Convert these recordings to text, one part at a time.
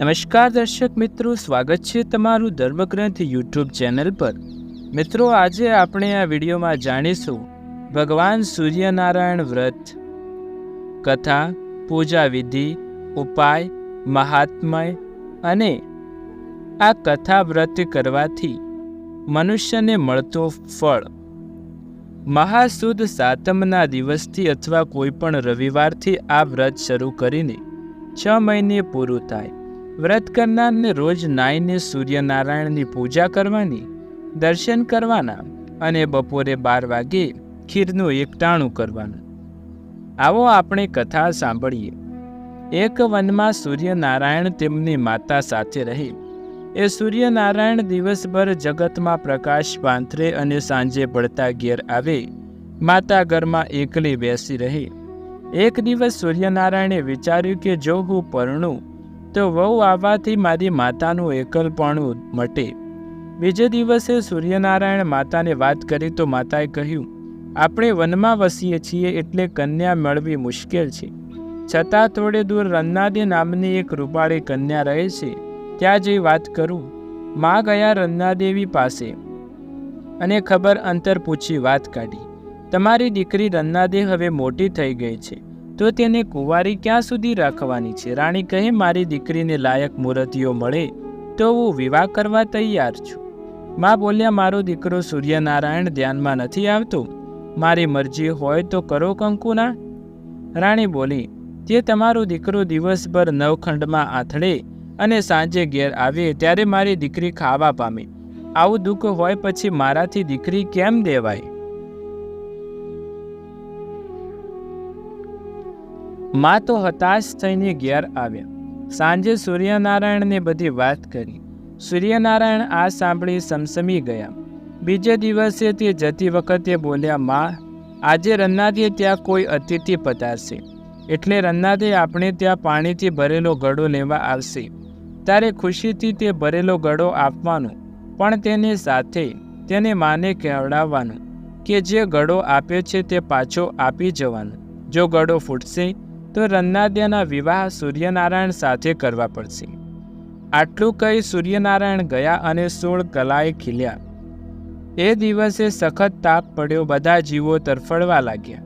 નમસ્કાર દર્શક મિત્રો, સ્વાગત છે તમારું ધર્મગ્રંથ યુટ્યુબ ચેનલ પર. મિત્રો, આજે આપણે આ વિડીયોમાં જાણીશું ભગવાન સૂર્યનારાયણ વ્રત, કથા, પૂજા વિધિ, ઉપાય, મહાત્મય અને આ કથા વ્રત કરવાથી મનુષ્યને મળતો ફળ. મહાસુદ સાતમના દિવસથી અથવા કોઈપણ રવિવારથી આ વ્રત શરૂ કરીને છ મહિને પૂરું થાય. વ્રત કરનારને રોજ નાઈને સૂર્યનારાયણની પૂજા કરવાની, દર્શન કરવાના અને બપોરે બાર વાગે ખીરનું એકટાણું કરવાનું. આવો આપણે કથા સાંભળીએ. એક વનમાં સૂર્યનારાયણ તેમની માતા સાથે રહે. એ સૂર્યનારાયણ દિવસભર જગતમાં પ્રકાશ પાંથરે અને સાંજે પડતા ઘેર આવે, માતા ઘરમાં એકલી બેસી રહે. એક દિવસ સૂર્યનારાયણે વિચાર્યું કે જો હું પરણું તો વહુ આવવાથી મારી માતાનું એકલપણું મટે. બીજે દિવસે સૂર્યનારાયણ માતાને વાત કરી તો માતાએ કહ્યું, આપણે વનમાં વસીએ છીએ એટલે કન્યા મેળવી મુશ્કેલ છે. છતાં થોડે દૂર રન્નાદી નામની એક રૂપાળી કન્યા રહે છે. ત્યાં જઈ વાત કરું. માં ગયા રન્નાદેવી પાસે. અને ખબર અંતર પૂછી વાત કાઢી, તમારી દીકરી રન્નાદે હવે મોટી થઈ ગઈ છે. તો તેને કુંવારી ક્યાં સુધી રાખવાની છે? રાણી કહે, મારી દીકરીને લાયક મૂર્તિઓ મળે તો હું વિવાહ કરવા તૈયાર છું. માં બોલ્યા, મારો દીકરો સૂર્યનારાયણ ધ્યાનમાં નથી આવતો. મારી મરજી હોય તો કરો કંકુના. રાણી બોલી તે તમારો દીકરો દિવસભર નવખંડમાં આથડે અને સાંજે ઘેર આવે ત્યારે મારી દીકરી ખાવા પામે. આવું દુઃખ હોય પછી મારાથી દીકરી કેમ દેવાય? માં તો હતાશ થઈને ઘેર આવ્યા. સાંજે સૂર્યનારાયણને બધી વાત કરી. સૂર્યનારાયણ આ સાંભળી સમસમી ગયા. બીજે દિવસે તે જતી વખતે બોલ્યા, માં, આજે રન્નાદે ત્યાં કોઈ અતિથિ પધારશે. એટલે રન્નાદે આપણે ત્યાં પાણીથી ભરેલો ગળો લેવા આવશે. ત્યારે ખુશીથી તે ભરેલો ગળો આપવાનો, પણ તેને સાથે, તેને માને કહેવડાવવાનું કે જે ગળો આપે છે તે પાછો આપી જવાનો. જો ગળો ફૂટશે તો રન્નાદ્યાના વિવાહ સૂર્યનારાયણ સાથે કરવા પડશે. આટલું કહી સૂર્યનારાયણ ગયા અને સોળ કલાએ ખીલ્યા. એ દિવસે સખત તાપ પડ્યો, બધા જીવો તરફડવા લાગ્યા.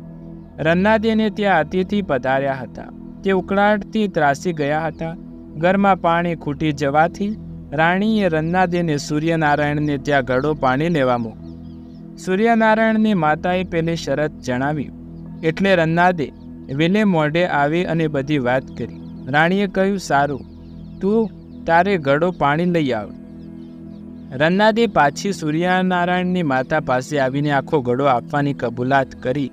રન્નાદેને ત્યાં અતિથિ પધાર્યા હતા. તે ઉકળાટથી ત્રાસી ગયા હતા. ઘરમાં પાણી ખૂટી જવાથી રાણીએ રન્નાદેને સૂર્યનારાયણને ત્યાં ઘડો પાણી લેવા મૂક્યું સૂર્યનારાયણની માતાએ પેલી શરત જણાવી. એટલે રન્નાદે વિલે મોઢે આવી અને બધી વાત કરી. રાણીએ કહ્યું, સારું, તું તારે ઘડો પાણી લઈ આવ. રન્નાદે પાછી સૂર્યનારાયણની માતા પાસે આવીને આખો ઘડો આપવાની કબૂલાત કરી,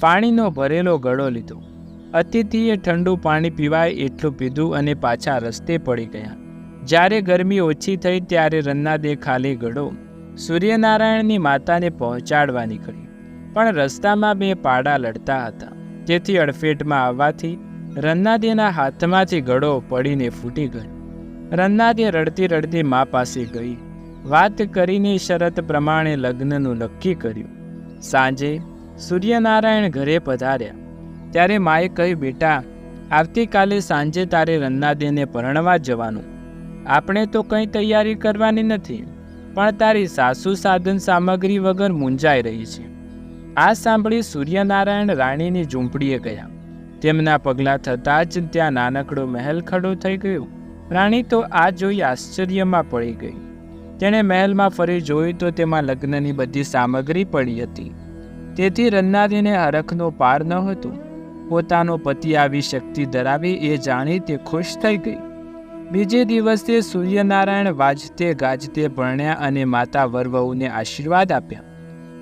પાણીનો ભરેલો ઘડો લીધો. અતિથિએ ઠંડુ પાણી પીવાય એટલું પીધું અને પાછા રસ્તે પડી ગયા. જ્યારે ગરમી ઓછી થઈ ત્યારે રન્નાદે ખાલી ઘડો સૂર્યનારાયણની માતાને પહોંચાડવા નીકળી. પણ રસ્તામાં બે પાડા લડતા હતા. તેથી અડફેટમાં આવવાથી રન્નાદેના હાથમાંથી ઘડો પડીને ફૂટી ગયો. રન્નાદે રડતી રડતી મા પાસે ગઈ. વાત કરીને શરત પ્રમાણે લગ્નનું નક્કી કર્યું. સાંજે સૂર્યનારાયણ ઘરે પધાર્યા. ત્યારે માએ કહ્યું, બેટા, આવતીકાલે સાંજે તારે રન્નાદેને પરણવા જવાનું. આપણે તો કંઈ તૈયારી કરવાની નથી, પણ તારી સાસુ સાધન સામગ્રી વગર મૂંઝાઈ રહી છે. આ સાંભળી સૂર્યનારાયણ રાણીની ઝૂંપડીએ ગયા. તેમના પગલાં થતાં જ ત્યાં નાનકડો મહેલ ખડો થઈ ગયો. રાણી તો આ જોઈ આશ્ચર્યમાં પડી ગઈ. તેણે મહેલમાં ફરી જોયું તો તેમાં લગ્નની બધી સામગ્રી પડી હતી. તેથી રન્નારીને હરખનો પાર ન હતો. પોતાનો પતિ આવી શક્તિ ધરાવી એ જાણી તે ખુશ થઈ ગઈ. બીજે દિવસે સૂર્યનારાયણ વાજતે ગાજતે ભણ્યા અને માતા વરવહુને આશીર્વાદ આપ્યા.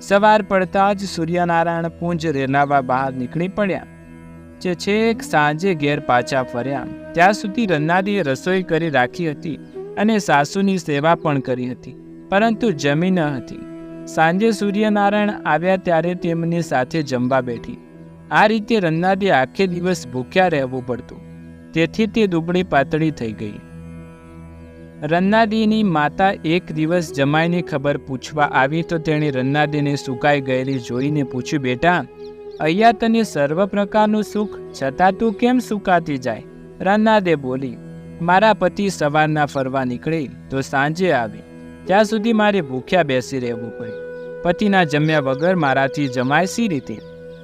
સવાર પડતા જ સૂર્યનારાયણ પુંજ રેલાવા બહાર નીકળી પડ્યા. જે છેક સાંજે ઘેર પાછા ફર્યા. ત્યાં સુધી રન્નાદીએ રસોઈ કરી રાખી હતી અને સાસુની સેવા પણ કરી હતી, પરંતુ જમી ન હતી. સાંજે સૂર્યનારાયણ આવ્યા ત્યારે તેમની સાથે જમવા બેઠી. આ રીતે રન્નાદે આખે દિવસ ભૂખ્યા રહેવું પડતું. તેથી તે દુબળી પાતળી થઈ ગઈ. રન્નાદીની માતા એક દિવસ જમાઈની ખબર પૂછવા આવી તો તેણે રન્નાદીને સુકાઈ ગયેલી જોઈને પૂછ્યું, બેટા, અહીંયા તને સર્વ પ્રકારનું સુખ, છતાં તું કેમ સુકાતી જાય? રન્નાદે બોલી, મારા પતિ સવારના ફરવા નીકળે તો સાંજે આવે. ત્યાં સુધી મારે ભૂખ્યા બેસી રહેવું પડે. પતિના જમ્યા વગર મારાથી જમાય સી રીતે?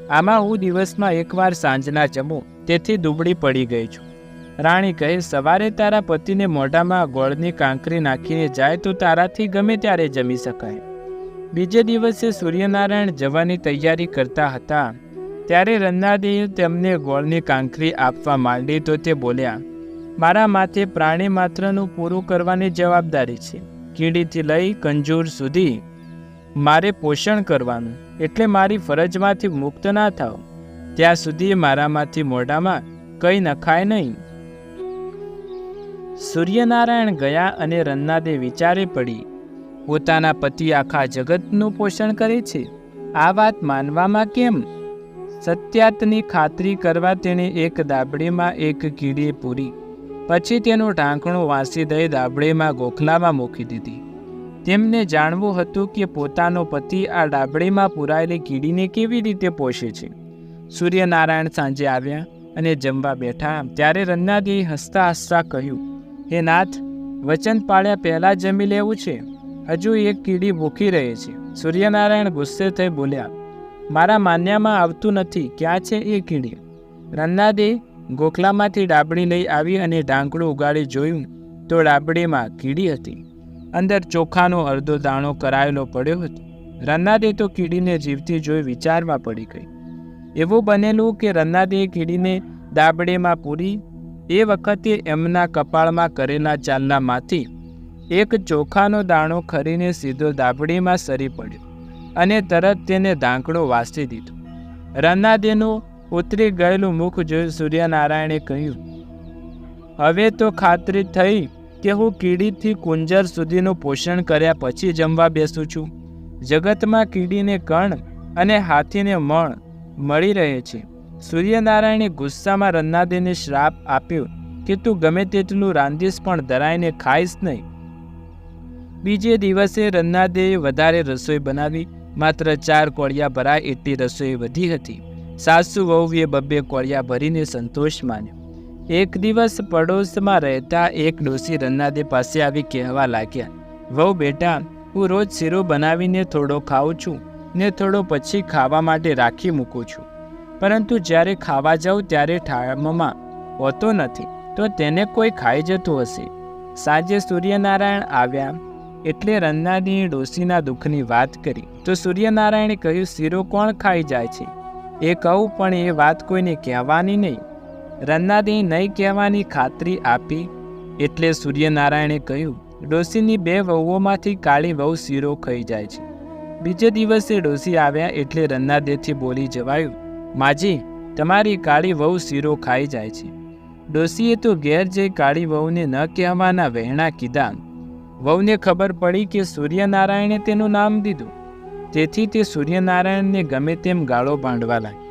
આમાં હું દિવસમાં એકવાર સાંજના જમું, તેથી દુબળી પડી ગઈ છું. રાણી કહે, સવારે તારા પતિને મોઢામાં ગોળની કાંકરી નાખીને જાય તો તારાથી ગમે ત્યારે જમી શકાય. બીજે દિવસે સૂર્યનારાયણ જવાની તૈયારી કરતા હતા. ત્યારે રન્નાદેવી તેમને ગોળની કાંકરી આપવા માંડી તો તે બોલ્યા, મારા માથે પ્રાણી માત્રનું પૂરું કરવાની જવાબદારી છે. કીડીથી લઈ કંજૂર સુધી મારે પોષણ કરવાનું, એટલે મારી ફરજમાંથી મુક્ત ના થાવ. ત્યાં સુધી મારામાંથી મોઢામાં કંઈ નખાય નહીં. સૂર્યનારાયણ ગયા અને રન્નાદે વિચારે પડી, પોતાના પતિ આખા જગતનું પોષણ કરે છે? આ વાત માનવામાં કેમ? સત્યાતની ખાતરી કરવા તેણે એક દાબડીમાં એક કીડી પૂરી, પછી તેનું ઢાંકણું વાંસી દઈ દાબડીમાં ગોખલામાં મૂકી દીધી. તેમને જાણવું હતું કે પોતાનો પતિ આ ડાબડીમાં પૂરાયેલી કીડીને કેવી રીતે પોષે છે. સૂર્યનારાયણ સાંજે આવ્યા અને જમવા બેઠા, ત્યારે રન્નાદીએ હસતા હસતા કહ્યું હે નાથ, વચન પાળ્યા પહેલાં જમી લેવું છે. હજુ એક કીડી ભૂખી રહે છે. સૂર્યનારાયણ ગુસ્સે થઈ બોલ્યા, મારા માન્યામાં આવતું નથી. ક્યાં છે એ કીડી? રન્નાદે ગોખલામાંથી ડાબડી લઈ આવી અને ઢાંકણું ઉગાડી જોયું તો ડાબડીમાં કીડી હતી. અંદર ચોખાનો અડધો દાણો કરાયેલો પડ્યો હતો. રન્નાદે તો કીડીને જીવતી જોઈ વિચારમાં પડી ગઈ. એવું બનેલું કે રન્નાદે કીડીને દાબડીમાં પૂરી એ વખતે એમના કપાળમાં કરેલા ચાલનામાંથી એક ચોખાનો દાણો ખરીને સીધો દાબડીમાં સરી પડ્યો અને તરત તેને ધાંકડો વાસી દીધો. રન્નાદેનું ઉતરી ગયેલું મુખ જોઈ સૂર્યનારાયણે કહ્યું, હવે તો ખાતરી થઈ કે હું કીડીથી કુંજર સુધીનું પોષણ કર્યા પછી જમવા બેસું છું. જગતમાં કીડીને કણ અને હાથીને મણ મળી રહે છે. સૂર્યનારાયણે ગુસ્સામાં રન્નાદેને શ્રાપ આપ્યો કે તું ગમે તેટલું રાંધીશ પણ ધરાઈને ખાઈશ નહીં. બીજે દિવસે રન્નાદેએ વધારે રસોઈ બનાવી. માત્ર ચાર કોળિયા ભરાય એટલી રસોઈ વધી હતી. સાસુ વહુએ બબ્બે કોળિયા ભરીને સંતોષ માન્યો. એક દિવસ પડોશમાં રહેતા એક ડોસી રન્નાદે પાસે આવી કહેવા લાગ્યા, વહુ બેટા, હું રોજ શીરો બનાવીને થોડો ખાઉં છું ને થોડો પછી ખાવા માટે રાખી મૂકું છું. પરંતુ જ્યારે ખાવા જાઉં ત્યારે ઠામમાં હોતો નથી. તો તેને કોઈ ખાઈ જતું હશે? સાંજે સૂર્યનારાયણ આવ્યા એટલે રન્નાદીએ ડોશીના દુઃખની વાત કરી. તો સૂર્યનારાયણે કહ્યું, શીરો કોણ ખાઈ જાય છે? એ કહું, પણ એ વાત કોઈને કહેવાની નહીં. રન્નાદે નહીં કહેવાની ખાતરી આપી એટલે સૂર્યનારાયણે કહ્યું ડોશીની બે વહુઓમાંથી કાળી વહુ શીરો ખાઈ જાય છે. બીજે દિવસે ડોશી આવ્યા એટલે રન્નાદેથી બોલી જવાયું માજી, તમારી કાળી વહુ શીરો ખાઈ જાય છે. ડોશીએ તો ઘેર જઈ કાળી વહુને ન કહેવાના વહેણા કીધા. વહુને ખબર પડી કે સૂર્યનારાયણે તેનું નામ દીધું. તેથી તે સૂર્યનારાયણને ગમે તેમ ગાળો બાંધવા લાગી.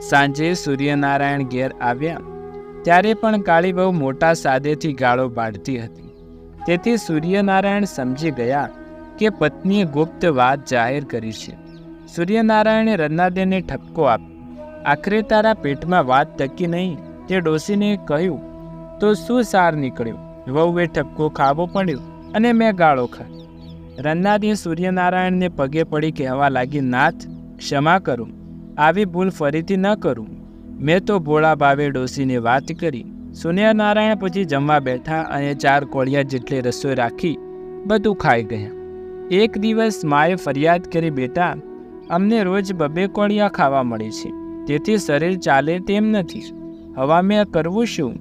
સાંજે સૂર્યનારાયણ ઘેર આવ્યા. ત્યારે પણ કાળી બહુ મોટા સાદેથી ગાળો બાંધતી હતી. તેથી સૂર્યનારાયણ સમજી ગયા કે પત્નીએ ગુપ્ત વાત જાહેર કરી છે. સૂર્યનારાયણે રન્નાદેને ઠપકો આપ્યો. આખરે તારા પેટમાં વાત ટકી નહીં, તે ડોસીને કહ્યું, તો શું સાર નીકળ્યું? વહુએ ઠપકો ખાવો પડ્યો અને મેં ગાળો ખા રન્નાદે સૂર્યનારાયણને પગે પડી કહેવા લાગી, નાથ, ક્ષમા કરું. આવી ભૂલ ફરીથી ન કરું. મેં તો ભોળા ભાવે ડોસીને વાત કરી. સૂર્યનારાયણ પછી જમવા બેઠા અને ચાર કોળિયા જેટલી રસોઈ રાખી, બધું ખાઈ ગયા. એક દિવસ માએ ફરિયાદ કરી, બેટા, અમને રોજ બબે કોળિયા ખાવા મળે છે. તેથી શરીર ચાલે તેમ નથી. હવા મેં કરવું શું?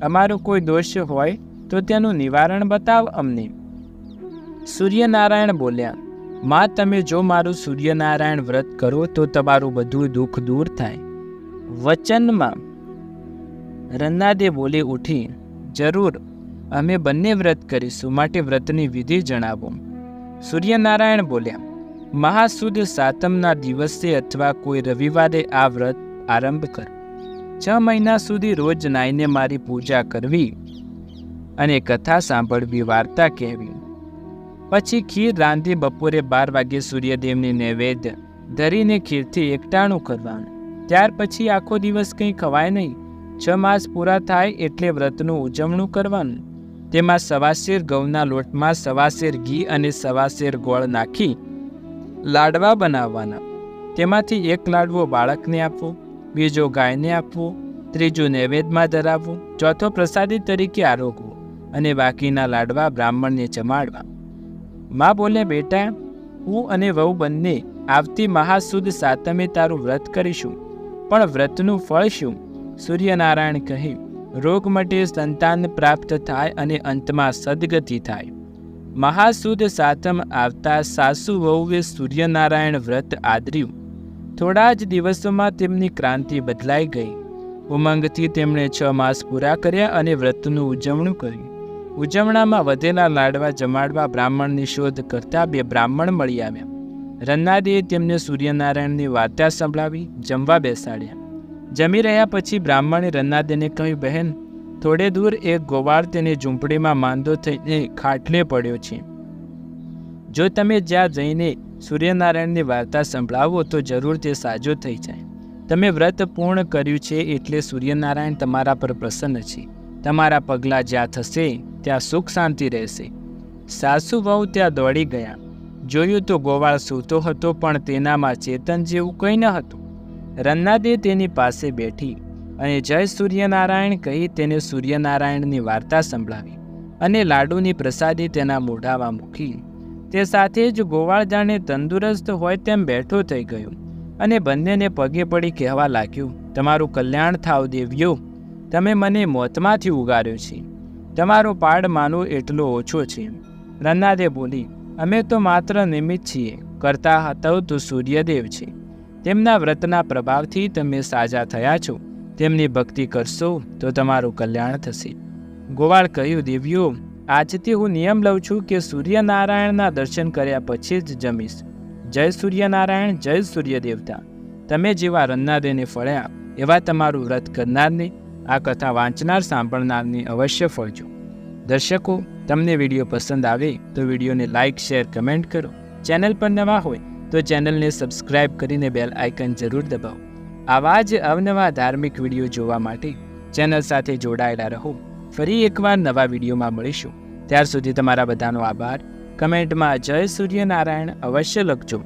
અમારો કોઈ દોષ હોય તો તેનું નિવારણ બતાવ અમને. સૂર્યનારાયણ બોલ્યા, માં, તમે જો મારું સૂર્યનારાયણ વ્રત કરો તો તમારું બધું દુઃખ દૂર થાય. વચનમાં રન્નાદે બોલી ઉઠી, જરૂર, અમે બંને વ્રત કરીશું, માટે વ્રતની વિધિ જણાવો. સૂર્યનારાયણ બોલ્યા મહાસુદ સાતમના દિવસે અથવા કોઈ રવિવારે આ વ્રત આરંભ કરો. છ મહિના સુધી રોજ નાઈને મારી પૂજા કરવી અને કથા સાંભળવી, વાર્તા કહેવી. પછી ખીર રાંધી બપોરે બાર વાગે સૂર્યદેવને નૈવેદ્ય ધરીને ખીરથી એકટાણું કરવાનું. ત્યાર પછી આખો દિવસ કંઈ ખવાય નહીં. છ માસ પૂરા થાય એટલે વ્રતનું ઉજવણું કરવાનું. તેમાં સવાશેર ઘઉંના લોટમાં સવાશેર ઘી અને સવાશેર ગોળ નાખી લાડવા બનાવવાના. તેમાંથી એક લાડવો બાળકને આપવો, બીજો ગાયને આપવો, ત્રીજું નૈવેદ્યમાં ધરાવવો, ચોથો પ્રસાદી તરીકે આરોગવો અને બાકીના લાડવા બ્રાહ્મણને જમાડવા. મા બોલે, બેટા, હું અને વહુ બંને આવતી મહાસુદ સાતમે તારું વ્રત કરીશું, પણ વ્રતનું ફળ શું? સૂર્યનારાયણ કહે, રોગ માટે સંતાન પ્રાપ્ત થાય અને અંતમાં સદગતિ થાય. મહાસુદ સાતમ આવતા સાસુ વહુએ સૂર્યનારાયણ વ્રત આદર્યું. થોડા જ દિવસોમાં તેમની ક્રાંતિ બદલાઈ ગઈ. ઉમંગથી તેમણે છ માસ પૂરા કર્યા અને વ્રતનું ઉજવણું કર્યું. ઉજવણામાં વધેલા લાડવા જમાડવા બ્રાહ્મણની શોધ કરતા બે બ્રાહ્મણ મળી આવ્યા. રન્નાદીએ તેમને સૂર્યનારાયણની વાર્તા સંભળાવી જમવા બેસાડ્યા. જમી રહ્યા પછી બ્રાહ્મણે રન્નાદેને કહ્યું, બહેન થોડે દૂર એક ગોવાળ તેની ઝૂંપડીમાં માંદો થઈને ખાટલે પડ્યો છે. જો તમે જ્યાં જઈને સૂર્યનારાયણની વાર્તા સંભળાવો તો જરૂર તે સાજો થઈ જાય. તમે વ્રત પૂર્ણ કર્યું છે એટલે સૂર્યનારાયણ તમારા પર પ્રસન્ન છે. તમારા પગલાં જ્યાં થશે, ત્યાં સુખ શાંતિ રહેશે. સાસુ વહુ ત્યાં દોડી ગયા. જોયું તો ગોવાળ સૂતો હતો પણ તેનામાં ચેતન જેવું કંઈ ન હતું. રન્નાદે તેની પાસે બેઠી અને જય સૂર્યનારાયણ કહી તેને સૂર્યનારાયણની વાર્તા સંભળાવી અને લાડુની પ્રસાદી તેના મોઢામાં મૂકી. તે સાથે જ ગોવાળ જાણે તંદુરસ્ત હોય તેમ બેઠો થઈ ગયો અને બંનેને પગે પડી કહેવા લાગ્યું, તમારું કલ્યાણ થાવ દેવ્યો તમે મને મોતમાંથી ઉગાર્યો છે. તમારો પાડ માનો એટલો ઓછો છે. રન્નાદે બોલી, અમે તો માત્ર નિમિત્ત છીએ, કરતા હતા તો સૂર્યદેવ છે. તેમના વ્રતના પ્રભાવથી તમે સાજા થયા છો. તેમની ભક્તિ કરશો તો તમારું કલ્યાણ થશે. ગોવાળ કહ્યું, દેવીઓ, આજથી હું નિયમ લઉં છું કે સૂર્યનારાયણના દર્શન કર્યા પછી જ જમીશ. જય સૂર્યનારાયણ, જય સૂર્ય દેવતા તમે જેવા રન્નાદેને ફળ્યા, એવા તમારું વ્રત કરનારને આ કથા વાંચનાર સાંભળનારને અવશ્ય ફળજો. દર્શકો, તમને વીડિયો પસંદ આવે તો વિડીયોને લાઇક, શેર, કમેન્ટ કરો. ચેનલ પર નવા હોય તો ચેનલને સબસ્ક્રાઇબ કરીને બેલ આઇકન જરૂર દબાવો. આવા જ અવનવા ધાર્મિક વીડિયો જોવા માટે ચેનલ સાથે જોડાયેલા રહો. ફરી એકવાર નવા વિડીયોમાં મળીશું. ત્યાર સુધી તમારા બધાનો આભાર. કમેન્ટમાં જય સૂર્યનારાયણ અવશ્ય લખજો.